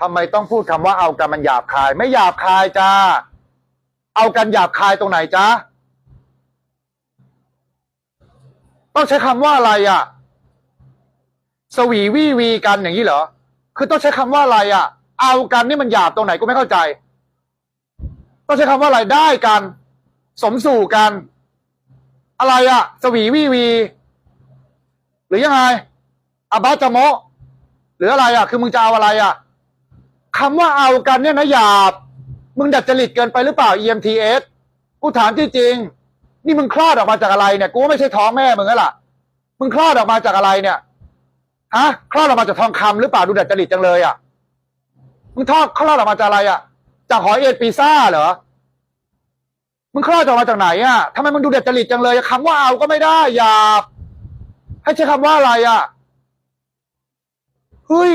ทำไมต้องพูดคำว่าเอากันมันหยาบคาย ไม่หยาบคายจ้า เอากันหยาบคายตรงไหนจ้าต้องใช้คำว่าอะไรอะ สวีวีวีกันอย่างนี้เหรอ คือต้องใช้คำว่าอะไรอะ เอากันนี่มันหยาบตรงไหนกูไม่เข้าใจ ต้องใช้คำว่าอะไรได้กัน สมสู่กัน อะไรอะ สวีวีวี หรือยังไงอาบาจาโมหรืออะไรอะ คือมึงจะเอาอะไรอะ คำว่าเอากันเนี่ยนะหยาบ มึงดัดจริตเกินไปหรือเปล่า EMTS กูถามที่จริง นี่มึงคลอดออกมาจากอะไรเนี่ย กูว่าไม่ใช่ท้องแม่มึงแล้วล่ะ มึงคลอดออกมาจากอะไรเนี่ย ฮะ คลอดออกมาจากทองคำหรือเปล่า ดูดัดจริตจังเลยอะ มึงทอดคลอดออกมาจากอะไรอะ จากหอยเอ็ดปีซ่าเหรอ มึงคลอดออกมาจากไหนอะทำไมมึงดูด็ดจริตจังเลยคำว่าเอาก็ไม่ได้หยาบ ให้ใช้คำว่าอะไรอะ เฮ้ย